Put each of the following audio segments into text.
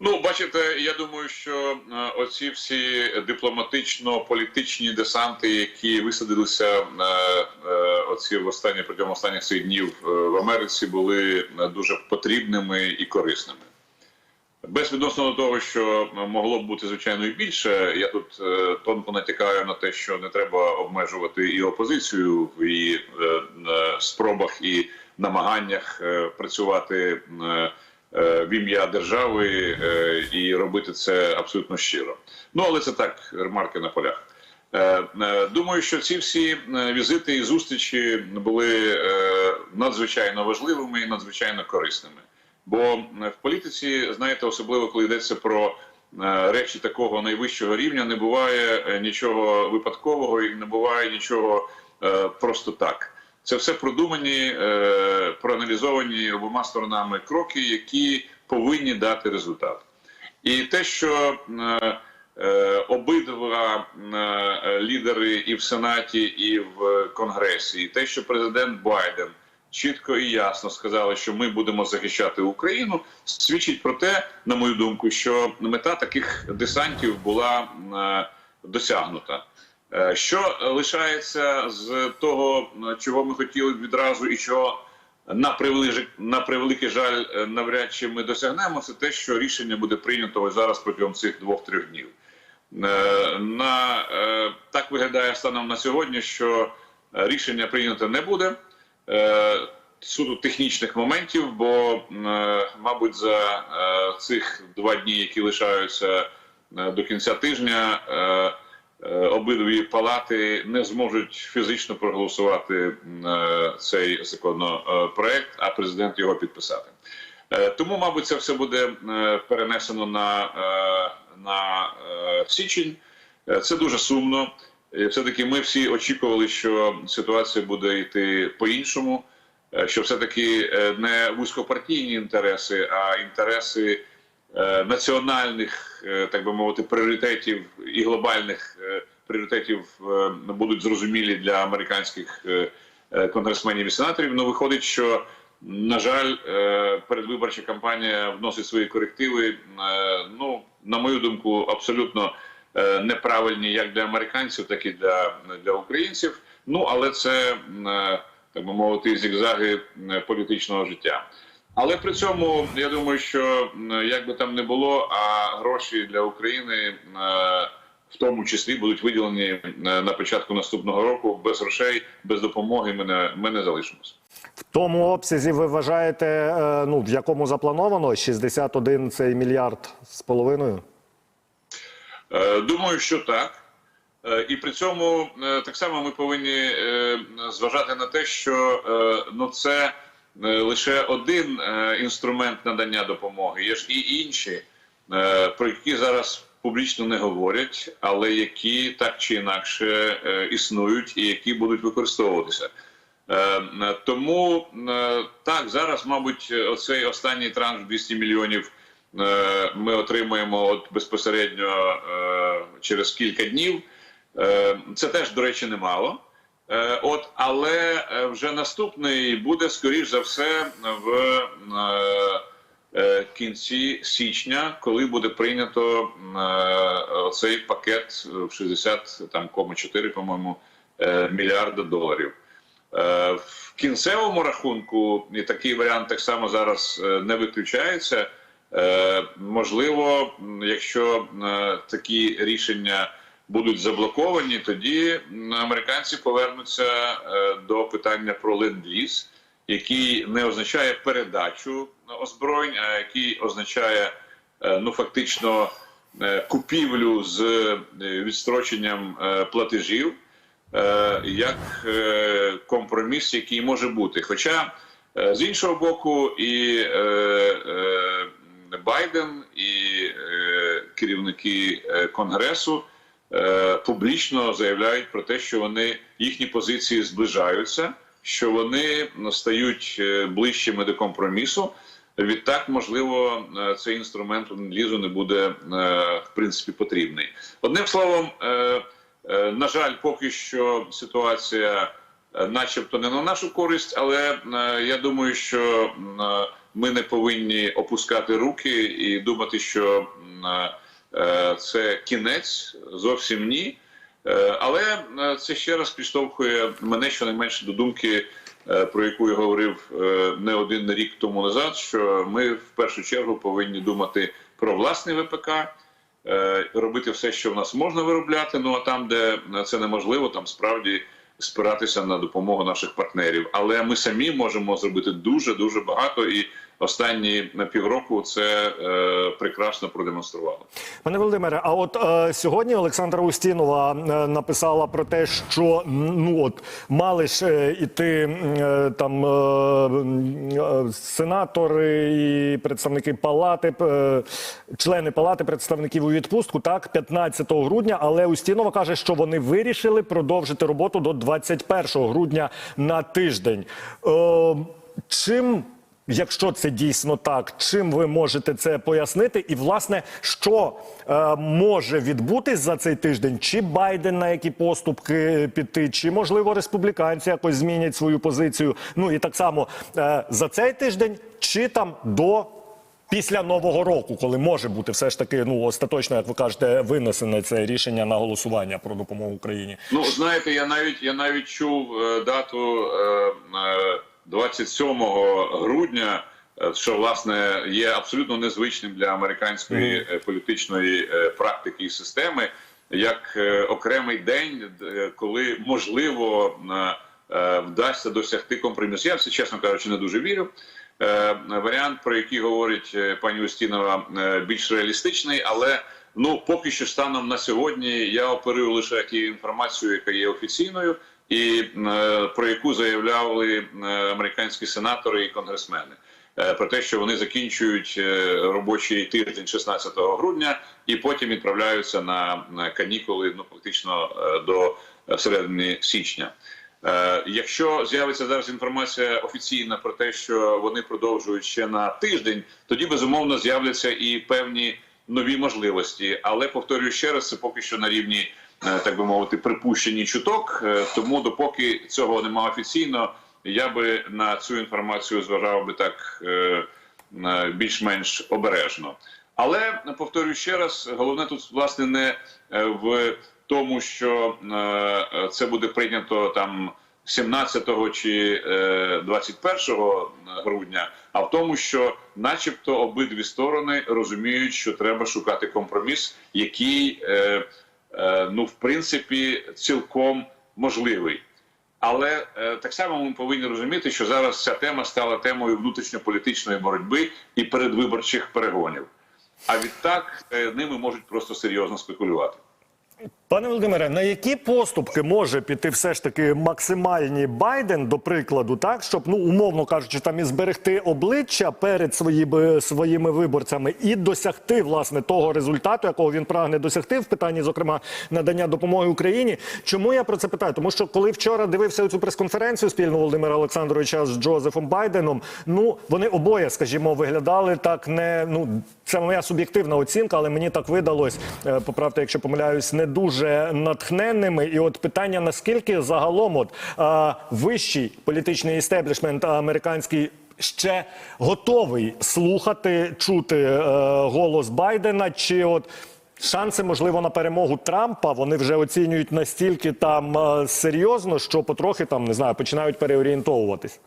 Ну, бачите, я думаю, що е, оці всі дипломатично-політичні десанти, які висадилися е, е, оці в останні протягом останніх цих днів в Америці, були дуже потрібними і корисними. Безвідносно до того, що могло б бути звичайно і більше, я тут тонко натякаю на те, що не треба обмежувати і опозицію в спробах і намаганнях працювати в ім'я держави е, і робити це абсолютно щиро. Ну але це так, ремарки на полях. Е, е, Думаю, що ці всі е, візити і зустрічі були е, надзвичайно важливими і надзвичайно корисними. Бо е, в політиці, знаєте, особливо коли йдеться про е, речі такого найвищого рівня, не буває е, нічого випадкового і не буває нічого е, просто так. Це все продумані, е, проаналізовані обома сторонами кроки, які повинні дати результат. І те, що е, е, обидва лідери і в Сенаті, і в Конгресі, і те, що президент Байден чітко і ясно сказали, що ми будемо захищати Україну, свідчить про те, на мою думку, що мета таких десантів була досягнута. Е, Що лишається з того, чого ми хотіли б відразу, і чого на превеликий, на превеликий жаль е, навряд чи ми досягнемо, це те, що рішення буде прийнято ось зараз протягом цих двох-трьох днів. Е, На так виглядає станом на сьогодні, що рішення прийнято не буде. Суду технічних моментів, бо, мабуть, за цих два дні, які лишаються до кінця тижня, обидві палати не зможуть фізично проголосувати е, цей законопроект, а президент його підписати. Е, Тому, мабуть, це все буде е, перенесено на, е, на е, січень. Е, Це дуже сумно. Все-таки ми всі очікували, що ситуація буде йти по-іншому, е, що все-таки е, не вузькопартійні інтереси, а інтереси е, національних, е, так би мовити, пріоритетів і глобальних е, пріоритетів е, будуть зрозумілі для американських е, е, конгресменів і сенаторів. Ну, виходить, що на жаль, е, передвиборча кампанія вносить свої корективи. е, Ну, на мою думку, абсолютно е, неправильні як для американців, так і для, для українців. Ну, але це е, так би мовити, зігзаги е, політичного життя. Але при цьому я думаю, що як би там не було, а гроші для України е, в тому числі будуть виділені е, на початку наступного року. Без грошей, без допомоги ми не, ми не залишимося. В тому обсязі ви вважаєте, е, ну в якому заплановано 61 цей мільярд з половиною? Думаю, що так. І при цьому так само ми повинні зважати на те, що ну це лише один е, інструмент надання допомоги. Є ж і інші, е, про які зараз публічно не говорять, але які так чи інакше е, існують і які будуть використовуватися. Е, е, Тому е, так зараз, мабуть, оцей останній транш 200 мільйонів е, ми отримаємо от безпосередньо е, через кілька днів. Е, Це теж, до речі, немало. Е, От, але е, вже наступний буде скоріш за все в е, кінці січня, коли буде прийнято цей пакет в 60 там, кома 4, по-моєму, мільярда доларів. В кінцевому рахунку і такий варіант так само зараз не виключається. Можливо, якщо такі рішення будуть заблоковані, тоді американці повернуться е, до питання про ленд-ліз, який не означає передачу озброєнь, а який означає е, ну фактично е, купівлю з е, відстроченням е, платежів е, як е, компроміс, який може бути. Хоча е, з іншого боку, і е, е, Байден, і е, керівники е, Конгресу е, публічно заявляють про те, що вони їхні позиції зближаються, що вони стають е, ближчими до компромісу. Відтак, можливо, е, цей інструмент лізу не буде в принципі потрібний. Одним словом. На жаль, поки що ситуація, начебто, не на нашу користь, але я думаю, що ми не повинні опускати руки і думати, що це кінець. Зовсім ні. Е, Але е, це ще раз підштовхує мене щонайменше до думки, е, про яку я говорив е, не один рік тому назад. Що ми в першу чергу повинні думати про власний ВПК, е, робити все, що в нас можна виробляти. Ну а там, де це неможливо, там справді спиратися на допомогу наших партнерів. Але ми самі можемо зробити дуже дуже багато і. Останні півроку це е, прекрасно продемонструвало. Пане Володимире, а от е, сьогодні Олександра Устінова е, написала про те, що ну от мали ж е, іти е, там е, е, сенатори і представники палати, е, члени палати представників у відпустку, так 15 грудня. Але Устінова каже, що вони вирішили продовжити роботу до 21 грудня на тиждень. Е, чим Якщо це дійсно так, чим ви можете це пояснити? І власне, що е, може відбутись за цей тиждень? Чи Байден на які поступки піти, чи можливо республіканці якось змінять свою позицію? Ну і так само е, за цей тиждень, чи там до після нового року, коли може бути все ж таки ну остаточно, як ви кажете, винесене це рішення на голосування про допомогу Україні? Ну знаєте, я навіть я навіть чув е, дату е, е, 27 грудня, е, що власне є абсолютно незвичним для американської е, політичної е, практики і системи, як окремий день, коли можливо вдасться досягти компромісу. Я в це чесно кажучи, не дуже вірю. Варіант, про який говорить пані Устінова, більш реалістичний, але ну поки що станом на сьогодні я оперую лише тією інформацією, яка є офіційною, і е, про яку заявляли е, американські сенатори і конгресмени. Е, Про те, що вони закінчують робочий тиждень 16 грудня і потім відправляються на, канікули ну фактично до середини січня. Якщо з'явиться зараз інформація офіційна про те, що вони продовжують ще на тиждень, тоді безумовно з'являться і певні нові можливості. Але повторюю ще раз, це поки що на рівні, так би мовити, припущені чуток. Е, Тому допоки цього немає офіційно, я би на цю інформацію зважав би так е, е, більш-менш обережно. Але повторюю ще раз, головне тут власне не е, в тому, що е, це буде прийнято там 17 чи е, 21 грудня, а в тому, що, начебто, обидві сторони розуміють, що треба шукати компроміс, який, е, е, ну, в принципі, цілком можливий. Але е, так само ми повинні розуміти, що зараз ця тема стала темою внутрішньополітичної боротьби і передвиборчих перегонів. А відтак е, ними можуть просто серйозно спекулювати. Пане Володимире, на які поступки може піти все ж таки максимальні Байден, до прикладу, так щоб ну умовно кажучи, там і зберегти обличчя перед своїми своїми виборцями і досягти власне того результату, якого він прагне досягти в питанні, зокрема надання допомоги Україні. Чому я про це питаю? Тому що коли вчора дивився цю прес-конференцію спільну Володимира Олександровича з Джозефом Байденом, ну вони обоє, скажімо, виглядали так не ну це моя суб'єктивна оцінка, але мені так видалось. е, Поправте, якщо помиляюсь, не дуже натхненними. І от питання: наскільки загалом от е, вищий політичний істеблішмент американський. Ще готовий слухати, чути е, голос Байдена, чи от шанси, можливо, на перемогу Трампа вони вже оцінюють настільки там е, серйозно, що потрохи там не знаю, починають переорієнтовуватись.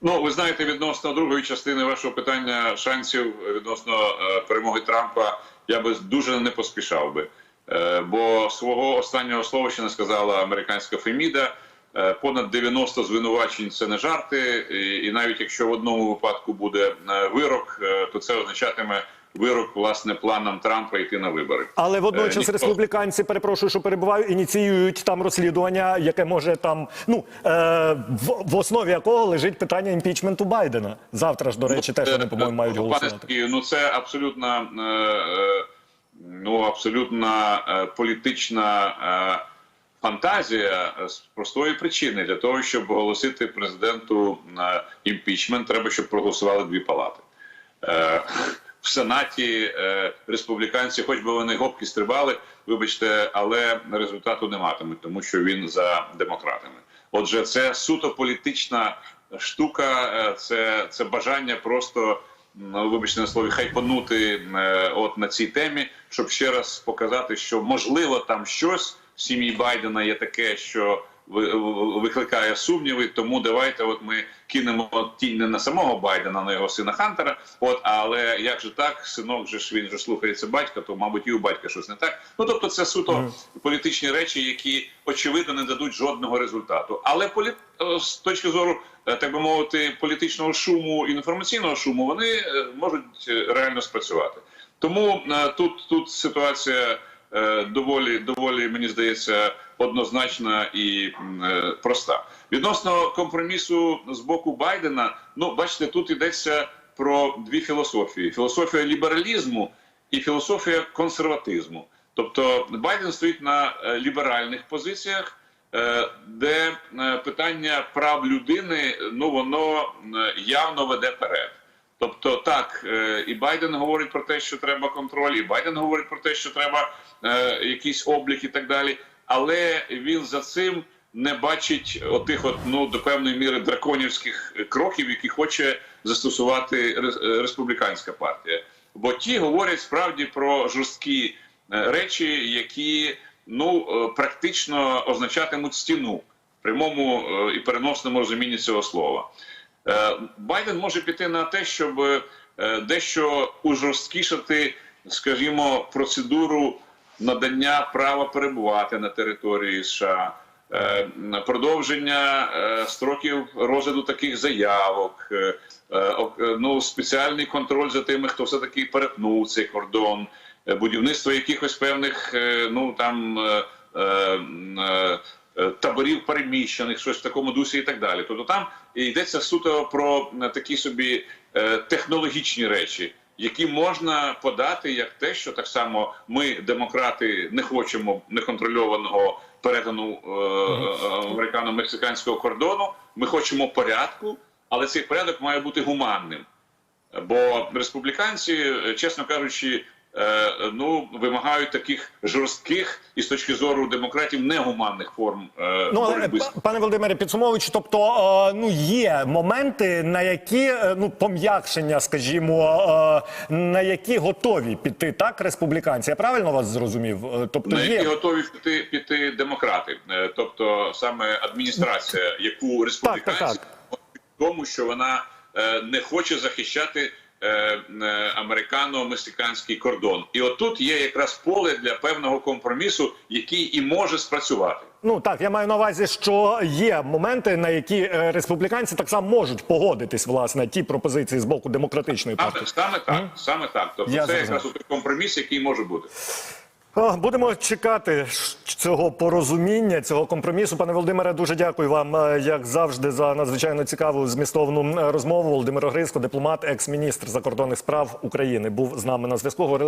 Ну, ви знаєте, відносно другої частини вашого питання шансів відносно е, перемоги Трампа, я би дуже не поспішав би. Е, бо свого останнього слова ще не сказала американська Феміда. Е, понад 90 звинувачень це не жарти, і, навіть якщо в одному випадку буде е, вирок, то це означатиме вирок власне планам Трампа йти на вибори. Але водночас ніхто- республіканці, перепрошую, що перебуваю, ініціюють там розслідування, яке може там ну в, основі якого лежить питання імпічменту Байдена. Завтра ж, до речі, теж вони по-моєму мають голосувати. Ну це абсолютно ну абсолютно е, політична е, фантазія з простої причини для того, щоб оголосити президенту е, імпічмент, треба, щоб проголосували дві палати. Е, в Сенаті е, республіканці, хоч би вони гопки стрибали, вибачте, але результату не матимуть, тому що він за демократами. Отже, це суто політична штука, е, це, це бажання просто. Вибачте на слові, хайпанути е, от на цій темі, щоб ще раз показати, що можливо там щось в сім'ї Байдена є таке, що викликає сумніви. Тому давайте, от ми кинемо тінь не на самого Байдена, на його сина Хантера. От, але як же так, синок же ж він же слухається батька, то мабуть і у батька щось не так. Ну тобто, це суто політичні речі, які очевидно не дадуть жодного результату. Але полі... е, з точки зору, е, так би мовити, політичного шуму інформаційного шуму, вони е, можуть реально спрацювати. Тому тут, тут ситуація доволі, доволі, мені здається, однозначна і е, проста. Відносно компромісу з боку Байдена, ну бачите, тут йдеться про дві філософії: філософія лібералізму і філософія консерватизму. Тобто Байден стоїть на е, ліберальних позиціях, е, де е, питання прав людини ну воно е, явно веде вперед. Тобто, так, е, і Байден говорить про те, що треба контроль, і Байден говорить про те, що треба е, якийсь облік і так далі. Але він за цим не бачить отих, от ну до певної міри драконівських кроків, які хоче застосувати е, республіканська партія. Бо ті говорять справді про жорсткі е, речі, які ну практично означатимуть стіну в прямому і переносному розумінні цього слова. Е, Байден може піти на те, щоб е, дещо ужорсткішати, скажімо, процедуру надання права перебувати на території США, е, продовження строків розгляду таких заявок, ок- ну, спеціальний контроль за тими, хто все таки перетнув цей кордон, будівництво якихось певних, ну там. Е, таборів переміщених, щось в такому дусі і так далі. Тобто там йдеться суто про такі собі е, технологічні речі, які можна подати як те, що так само ми, демократи, не хочемо неконтрольованого перетину е, американо-мексиканського кордону. Ми хочемо порядку, але цей порядок має бути гуманним. Бо республіканці, чесно кажучи, ну вимагають таких жорстких і з точки зору демократів негуманних форм е, Ну, але, боротьби. пане Володимире, підсумовуючи, тобто е, ну є моменти, на які е, ну пом'якшення, скажімо, е, на які готові піти так республіканці. Я правильно вас зрозумів? Е, Тобто на які є готові піти піти демократи, Е, тобто саме адміністрація, яку республіканці так, так. в тому, що вона е, не хоче захищати е, е, американо-мексиканський кордон, і отут є якраз поле для певного компромісу, який і може спрацювати. Ну так, я маю на увазі, що є моменти, на які е, республіканці так само можуть погодитись, власне, ті пропозиції з боку демократичної Саме, партії. саме так, саме так. Тобто Я це зрозумів. якраз той компроміс, який може бути. Будемо чекати цього порозуміння, цього компромісу. Пане Володимире, дуже дякую вам, е, як завжди, за надзвичайно цікаву змістовну розмову. Володимир Огриско, дипломат, екс-міністр закордонних справ України, був з нами на зв'язку.